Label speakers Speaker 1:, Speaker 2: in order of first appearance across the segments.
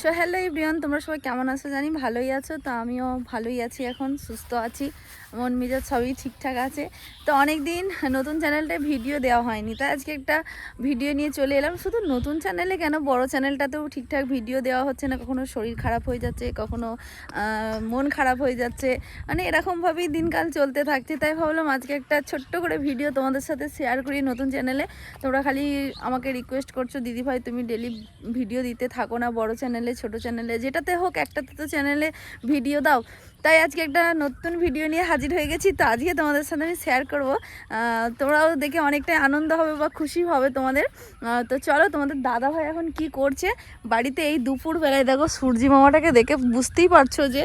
Speaker 1: So hello everyone তোমরা সবাই কেমন আছো জানি? ভালোই আছো, তো আমিও ভালোই আছি এখন, সুস্থ আছি। মন মেজাজ সবই ঠিকঠাক আছে। তো অনেক দিন নতুন চ্যানেলটায় ভিডিও দেওয়া হয়নি। তাই আজকে একটা ভিডিও নিয়ে চলে এলাম। শুধু নতুন চ্যানেলে কেন? বড় চ্যানেলটাতেও ঠিকঠাক ভিডিও দেওয়া হচ্ছে না। কখনো শরীর খারাপ হয়ে যাচ্ছে, কখনো মন খারাপ হয়ে যাচ্ছে। মানে এরকমভাবেই দিনকাল চলতে থাকছে। তাই ভাবলাম আজকে একটা ছোট্ট করে ভিডিও তোমাদের সাথে শেয়ার করি নতুন চ্যানেলে তোমরা খালি আমাকে রিকোয়েস্ট করছ, দিদি ভাই, তুমি ডেলি ভিডিও দিতে থাকো না। বড় চ্যানেলে ছোট চ্যানেলে যেটাতে হোক একটাতে তো চ্যানেলে ভিডিও দাও। তাই আজকে একটা নতুন ভিডিও নিয়ে হাজির হয়ে গেছি। তো আজকে তোমাদের সাথে আমি শেয়ার করব। তোমরাও দেখে অনেকটাই আনন্দ হবে বা খুশি হবে তোমাদের। তো চলো তোমাদের দাদা ভাই এখন কি করছে? বাড়িতে এই দুপুর বেলায় দেখো সূর্যি মামাটাকে দেখে বুঝতেই পারছ যে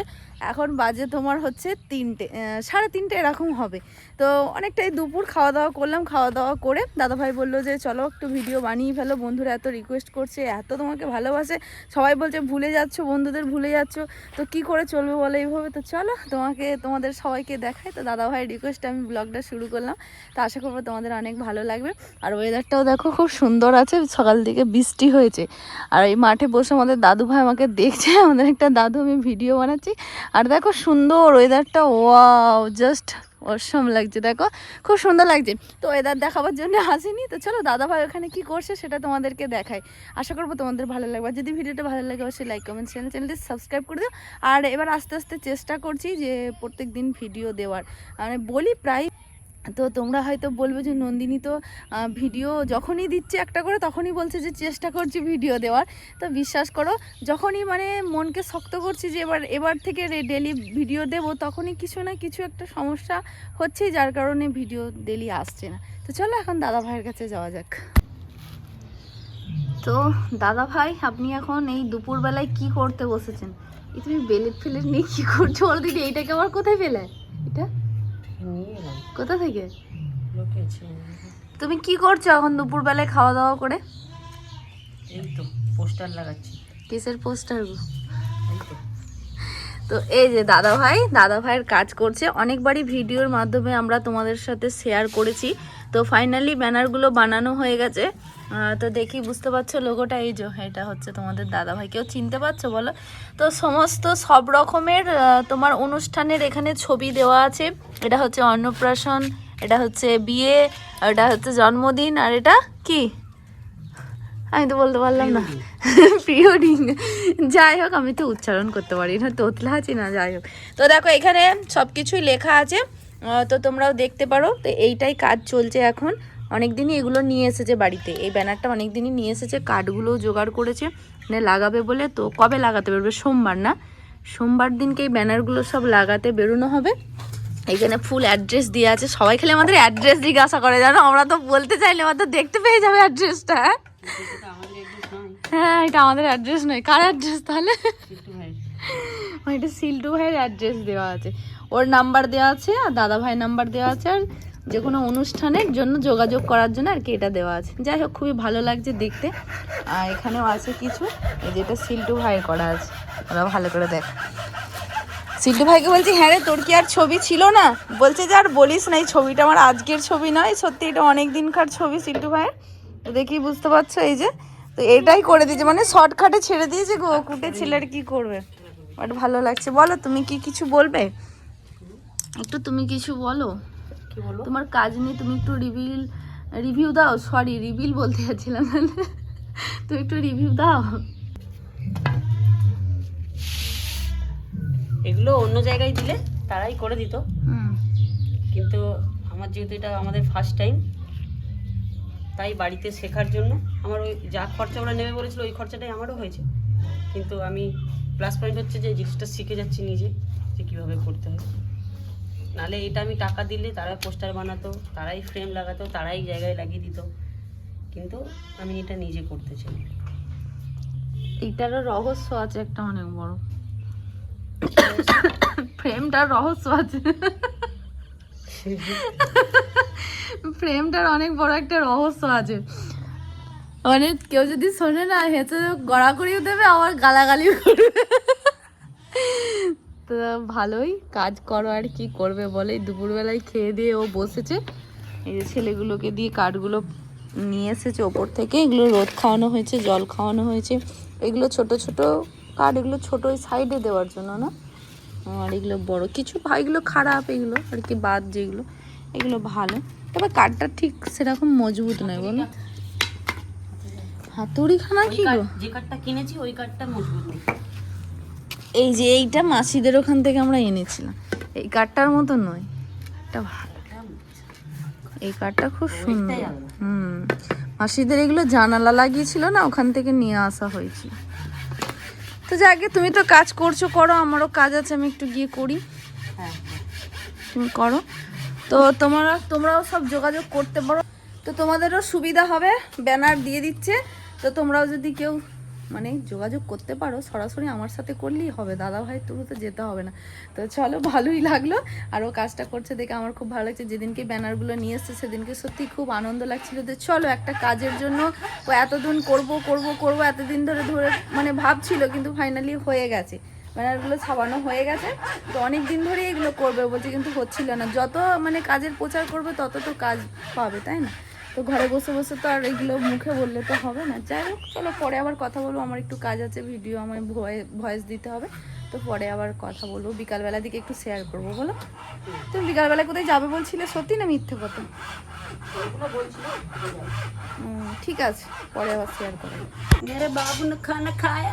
Speaker 1: এখন বাজে তোমার হচ্ছে তিনটে সাড়ে তিনটে এরকম হবে। তো অনেকটাই দুপুর খাওয়া দাওয়া করলাম খাওয়া দাওয়া করে দাদাভাই বলল যে, চলো একটু ভিডিও বানিয়ে ফেলো। বন্ধুরা এত রিকোয়েস্ট করছে, এত তোমাকে ভালোবাসে। সবাই বলছে, ভুলে যাচ্ছ, বন্ধুদের ভুলে যাচ্ছ। তো কি করে চলবে বলো এইভাবে? তো চলো, তোমাকে, তোমাদের সবাইকে দেখায় তো দাদাভাই রিকোয়েস্টে আমি ব্লগটা শুরু করলাম। তো আশা করব তোমাদের অনেক ভালো লাগবে। আর ওয়েদারটাও দেখো খুব সুন্দর আছে, সকাল থেকে বৃষ্টি হয়েছে। আর এই মাঠে বসে আমাদের দাদু ভাই আমাকে দেখছে, আমাদের একটা দাদু আমি ভিডিও বানাচ্ছি। আর দেখো সুন্দর ওয়েদারটা ওয়াও জাস্ট অসম লাগছে, দেখো? খুব সুন্দর লাগছে। তো এদার দেখাবার জন্য আসিনি। তো চলো দাদা ভাই ওখানে কি করছে সেটা তোমাদেরকে দেখাই। আশা করব তোমাদের ভালো লাগবে। যদি ভিডিওটা ভালো লাগে, অবশ্যই লাইক কমেন্ট চ্যানেল চ্যানেলটি সাবস্ক্রাইব করে দিও। আর এবার আস্তে আস্তে চেষ্টা করছি যে প্রত্যেক দিন ভিডিও দেওয়ার। মানে বলি প্রায় তো তোমরা হয়তো বলবে যে নন্দিনী তো ভিডিও যখনই দিচ্ছে একটা করে তখনই বলছে যে চেষ্টা করছি ভিডিও দেওয়ার। তো বিশ্বাস করো, যখনই মানে মনকে শক্ত করছি যে এবার এবার থেকে ডেলি ভিডিও দেব, তখনই কিছু না কিছু একটা সমস্যা হচ্ছেই, যার কারণে ভিডিও ডেলি আসছে না। তো চলো এখন দাদা ভাইয়ের কাছে যাওয়া যাক। তো দাদা ভাই, আপনি এখন এই দুপুরবেলায় কি করতে বসেছেন? এই তুমি বেলেট ফেলেট নিয়ে কী করছ? বলো দিদি এইটাকে আবার কোথায় পেলে এটা?
Speaker 2: নিয়ে এলাম।
Speaker 1: কোথা থেকে? তুমি কি করছ এখন দুপুরবেলায় খাওয়া দাওয়া করে?
Speaker 2: এই তো পোস্টার লাগাচ্ছি।
Speaker 1: কিসের পোস্টার
Speaker 2: এই তো।
Speaker 1: এই যে দাদা ভাই দাদা ভাইয়ের কাজ করছে। অনেকবারই ভিডিওর মাধ্যমে আমরা তোমাদের সাথে শেয়ার করেছি। তো ফাইনালি ব্যানারগুলো বানানো হয়ে গেছে। তো দেখি বুঝতে পারছ লোগোটা এই যে এটা হচ্ছে তোমাদের দাদা ভাই কেউ চিনতে পারছ বলো? তো সমস্ত সব রকমের তোমার অনুষ্ঠানের এখানে ছবি দেওয়া আছে। এটা হচ্ছে অন্নপ্রাশন এটা হচ্ছে বিয়ে এটা হচ্ছে জন্মদিন আর এটা কি? আমি তো বলতে পারলাম না। প্রিয়ডিং যাই হোক আমি তো উচ্চারণ করতে পারি না তোতলা আছি না যাই হোক। তো দেখো এখানে সব কিছুই লেখা আছে। তো তোমরাও দেখতে পারো তো এইটাই কাজ চলছে এখন। অনেক দিনই এগুলো নিয়ে এসেছে বাড়িতে। এই ব্যানারটা অনেক দিনই নিয়ে এসেছে কাঠগুলো জোগাড় করেছে। মানে লাগাবে বলে তো, কবে লাগাতে বেরোবে? সোমবার না? সোমবার দিনকে এই ব্যানারগুলো সব লাগাতে বেরোনো হবে। এখানে ফুল অ্যাড্রেস দিয়ে আছে। সবাই খেলে আমাদের অ্যাড্রেস জিজ্ঞাসা করে, জানো? আমরা তো বলতে চাইলে আমাদের দেখতে পেয়ে যাবে অ্যাড্রেসটা। হ্যাঁ
Speaker 2: এটা আমাদের
Speaker 1: অ্যাড্রেস নয়। কার অ্যাড্রেস তাহলে? এটা সিল্টু ভাইয়ের অ্যাড্রেস দেওয়া আছে। ওর নাম্বার দেওয়া আছে আর দাদা ভাই নাম্বার দেওয়া আছে। আর যে কোনো অনুষ্ঠানের জন্য যোগাযোগ করার জন্য আর কি এটা দেওয়া আছে। যাই হোক, খুবই ভালো লাগছে দেখতে। আর এখানেও আছে কিছু। যেটা সিল্টু ভাইয়ের করা আছে। ওরা ভালো করে দেখ। সিল্টু ভাইকে বলছি হ্যাঁ রে, তোর কি আর ছবি ছিল না? বলছে যে, আর বলিস না, এই ছবিটা আমার আজকের ছবি নয়। সত্যি এটা অনেক দিনকার ছবি সিল্টু ভাইয়ের। তো দেখি, বুঝতে পারছ এই যে? তো এটাই করে দিয়েছে। মানে শর্টকাটে ছেড়ে দিয়েছে গো। কুটে ছেলে আর কি করবে? বাট ভালো লাগছে। বলো, তুমি কি কিছু বলবে? একটু তুমি কিছু বলো।
Speaker 2: কি বলো
Speaker 1: তোমার কাজ নিয়ে তুমি একটু রিভিল রিভিউ দাও সরি রিভিল বলতে যাচ্ছিলাম তুমি একটু রিভিউ দাও।
Speaker 2: এগুলো অন্য জায়গায় দিলে তারাই করে দিত। কিন্তু আমার যেহেতু এটা আমাদের ফার্স্ট টাইম তাই বাড়িতে শেখার জন্য আমার ওই যা খরচা ওরা নেবে বলেছিল ওই খরচাটাই আমারও হয়েছে। কিন্তু আমি প্লাস পয়েন্ট হচ্ছে যে জিনিসটা শিখে যাচ্ছি নিজে যে কীভাবে করতে হয়। নালে এটা আমি টাকা দিলে তারা পোস্টার বানাতো, তারাই ফ্রেম লাগাতো, তারাই জায়গায় লাগিয়ে দিত। কিন্তু আমি এটা নিজে করতে চাই।
Speaker 1: এইটারও রহস্য আছে একটা অনেক বড়। ফ্রেমটার রহস্য আছে। ফ্রেমটার অনেক বড় একটা রহস্য আছে। মানে কেউ যদি শোনে না হেঁচে গড়াগড়িও দেবে, আবার গালাগালিও করবে। ভালোই কাজ করো আর কি করবে বলে দুপুরবেলায় খেয়ে দিয়ে ও বসেছে। এই যে ছেলেগুলোকে দিয়ে কাঠগুলো নিয়ে এসেছে ওপর থেকে। এগুলো রোদ খাওয়ানো হয়েছে জল খাওয়ানো হয়েছে। এগুলো ছোট ছোট কাঠ এগুলো ছোটো ওই সাইডে দেওয়ার জন্য না? আর এগুলো বড়। কিছু এগুলো খারাপ এগুলো আর কি বাদ যেগুলো। এগুলো ভালো। তবে কাঠটা ঠিক সেরকম মজবুত নয় বলো। হাতুড়িখানা।
Speaker 2: ওই
Speaker 1: কি গো?
Speaker 2: যে কাঠটা কিনেছি ওই কাঠটা মজবুত।
Speaker 1: এই যে এইটা মাসিদের ওখান থেকে আমরা এনেছিলাম। এই কাঠটার মতো নয় এটা ভালো। এই কাঠটা খুব সুন্দর। হুম মাসিদের এগুলো জানালা লাগিয়েছিল না ওখান থেকে নিয়ে আসা হয়েছিল। তো যাকে তুমি তো কাজ করছ করো আমারও কাজ আছে আমি একটু গিয়ে করি।
Speaker 2: হ্যাঁ
Speaker 1: তুমি করো। তো তোমরা তোমরাও সব যোগাযোগ করতে পারো। তো তোমাদেরও সুবিধা হবে ব্যানার দিয়ে দিচ্ছে। তো তোমরাও যদি কেউ মানে যোগাযোগ করতে পারো, সরাসরি আমার সাথে করলেই হবে। দাদা ভাই তো যেতে হবে না। তো চলো, ভালোই লাগল। আর ও কাজটা করছে দেখে আমার খুব ভালো লাগছে। যেদিনকে ব্যানারগুলো নিয়ে এসছে, সেদিনকে সত্যি খুব আনন্দ লাগছিল যে চলো একটা কাজের জন্য ও এতদিন করব করব করব, এতদিন ধরে ধরে মানে ভাবছিল কিন্তু ফাইনালি হয়ে গেছে। ব্যানারগুলো ছাপানো হয়ে গেছে। তো অনেক দিন ধরেই এগুলো করবে বলছে, কিন্তু হচ্ছিল না। যত মানে কাজের প্রচার করবে, তত তো কাজ পাবে, তাই না? তো ঘরে বসে বসে তো আর এগুলো মুখে বললে তো হবে না। যাই হোক চলো পরে আবার কথা বলব। আমার একটু কাজ আছে ভিডিও আমার ভয়েস দিতে হবে। তো পরে আবার কথা বলব। বিকালবেলা দিকে একটু শেয়ার করব বলো? তুমি বিকালবেলা কোথায় যাবে বলছিলে? সত্যি না মিথ্যে কথা? ঠিক আছে। পরে আবার শেয়ার করব।
Speaker 2: মেরে বাবু খানা খায়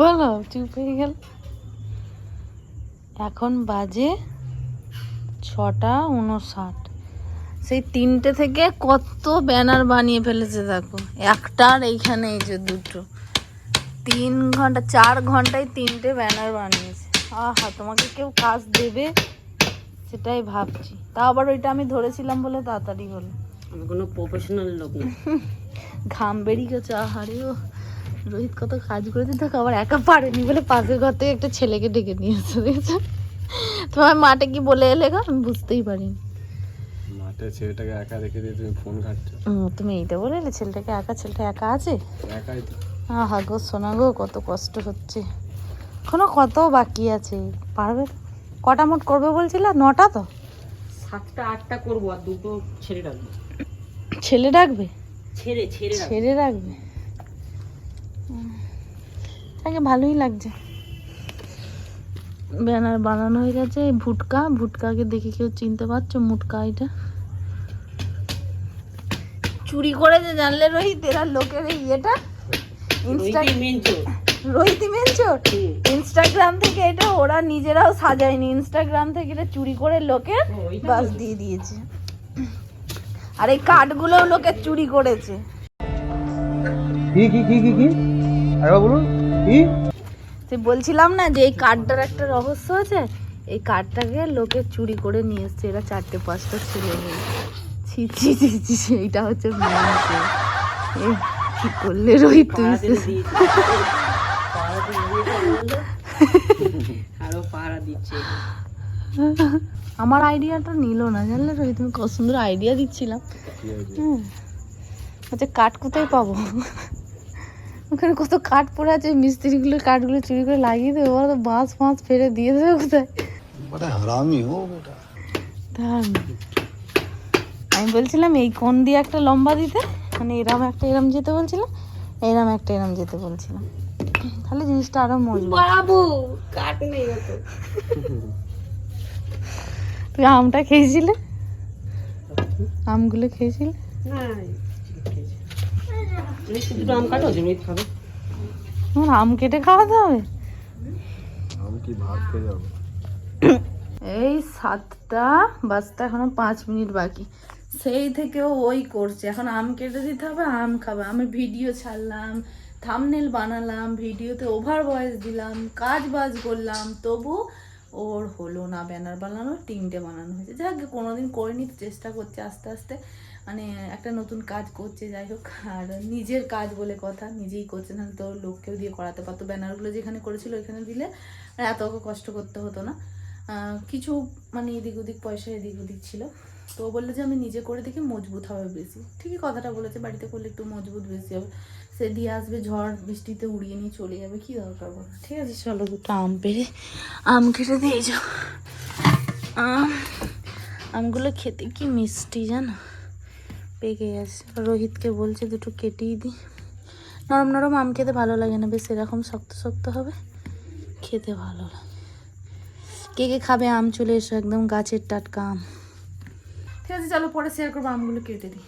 Speaker 1: বলো চুপ হয়ে গেল। এখন বাজে ছটা উনষাট। সেই তিনটে থেকে কত ব্যানার বানিয়ে ফেলেছে দেখো। একটার এইখানে এই যে দুটো। তিন ঘণ্টা চার ঘন্টায় তিনটে ব্যানার বানিয়েছে। আহা তোমাকে কেউ কাজ দেবে? সেটাই ভাবছি। তা আবার ওইটা আমি ধরেছিলাম বলে তাড়াতাড়ি হলো।
Speaker 2: আমি কোনো প্রফেশনাল লোক না।
Speaker 1: ঘাম বেরিয়ে গেছে আহারে ও রোহিত কত কাজ করেছে দেখো আবার একা পারেনি বলে পাশের ঘর থেকে একটা ছেলেকে ডেকে নিয়ে এসে দেখেছ তোমার মাঠে কি বলে এলে গো? আমি বুঝতেই পারিনি।
Speaker 3: মাঠে ছেলেটাকে একা রেখে দিয়ে তুমি ফোন ঘাটছো?
Speaker 1: তুমি এইটা বলে এলে ছেলেটাকে একা ছেলেটা একা আছে?
Speaker 3: একাই তো।
Speaker 1: আহা গো শোনা গো কত কষ্ট হচ্ছে। এখনও কত বাকি আছে পারবে কটা মোট করবে বলছিল? নটা তো?
Speaker 2: সাতটা আটটা করব আর দুটো ছেড়ে রাখব।
Speaker 1: ছেলে ডাকবে
Speaker 2: ছেড়ে ছেড়ে
Speaker 1: ছেড়ে রাখবে? তাকে ভালোই লাগছে। ব্যানার বানানো হয়ে গেছে এই ভুটকা। ভুটকাকে দেখে কেউ চিনতে পারছ? মুটকা এটা। চুরি করে যে জানলে রোহিত? এরা লোকের এই ইয়েটা? রোহিত মেনচোর ইনস্টাগ্রাম থেকে এটা ওরা নিজেরাও সাজায়নি। ইনস্টাগ্রাম থেকে এটা চুরি করে লোকের বাস দিয়ে দিয়েছে। আর এই কার্ডগুলোও লোকে চুরি করেছে।
Speaker 4: কি কি কি কি কি? আরেকবার বলুন।
Speaker 1: সে বলছিলাম না যে এই কার্ডটার একটা রহস্য আছে? এই কার্ডটাকে লোকে চুরি করে নিয়ে এসছে এরা চারটে পাঁচটা ছেলে মেয়ে। ছি ছি ছি ছি ছি, এইটা হচ্ছে কে। করলে রোহিত তুই।
Speaker 2: আরও পাহারা দিচ্ছে।
Speaker 1: আমার আইডিয়াটা নিল না জানলে রোহিত তুমি কত সুন্দর আইডিয়া দিচ্ছিলাম। আচ্ছা কাঠ কোথায় পাবো? ওখানে কত কাঠ পড়ে আছে মিস্ত্রিগুলো কাঠগুলো চুরি করে লাগিয়ে দেবে ওরা তো বাঁশ ফাঁস ফেলে দিয়ে দেবে কোথায়?
Speaker 4: বড় হারামি বেটা।
Speaker 1: আমি বলছিলাম এই কোন দিয়ে একটা লম্বা দিতে? মানে এরম একটা এরম যেতে বলছিলাম এরম একটা এরম যেতে বলছিলাম। তাহলে জিনিসটা আরও মজবুত।
Speaker 2: বাবু কাট নেই
Speaker 1: তুই আমটা খেয়েছিলে? আমগুলো খেয়েছিলে?
Speaker 2: না দুটো আম কাটো খাবে।
Speaker 1: তোমার আম কেটে খাওয়াতে হবে?
Speaker 3: আমি কি ভাত খেয়ে যাব?
Speaker 1: এই সাতটা বাজতে এখনও পাঁচ মিনিট বাকি। সেই থেকে ও ওই করছে। এখন আম কেটে দিতে হবে আম খাবে। আমি ভিডিও ছাড়লাম থামনেল বানালাম ভিডিওতে ওভার ভয়েস দিলাম কাজ বাজ করলাম তবু ওর হলো না। ব্যানার বানানো তিনটে বানানো হয়েছে। যাক কোনোদিন করিনি তো চেষ্টা করছে আস্তে আস্তে। মানে একটা নতুন কাজ করছে, যাই হোক। আর নিজের কাজ বলে কথা, নিজেই করছে না তো লোককেও দিয়ে করাতে পারতো। ব্যানারগুলো যেখানে করেছিল ওইখানে দিলে এত কষ্ট করতে হতো না। কিছু মানে এদিক ওদিক পয়সা এদিক ওদিক ছিল। তো বলল যে, আমি নিজে করে দেখি মজবুত হবে বেশি। ঠিকই কথাটা বলেছে, বাড়িতে করলে একটু মজবুত বেশি হবে। সে দিয়ে আসবে, ঝড় বৃষ্টিতে উড়িয়ে নিয়ে চলে যাবে, কি দরকার বলো? ঠিক আছে, চলো দুটো আম পেরে আম কেটে দিয়ে যাও। আম, আমগুলো খেতে কি মিষ্টি জানো? পেকে গেছে। রোহিতকে বলছে, দুটো কেটেই দিই নরম নরম আম খেতে ভালো লাগে না, বেশ এরকম শক্ত শক্ত হবে, খেতে ভালো লাগে। কে কে খাবে আম? চলে এসো একদম গাছের টাটকা আম। ঠিক আছে, চলো পরে শেয়ার করব, আমগুলো কেটে দিই।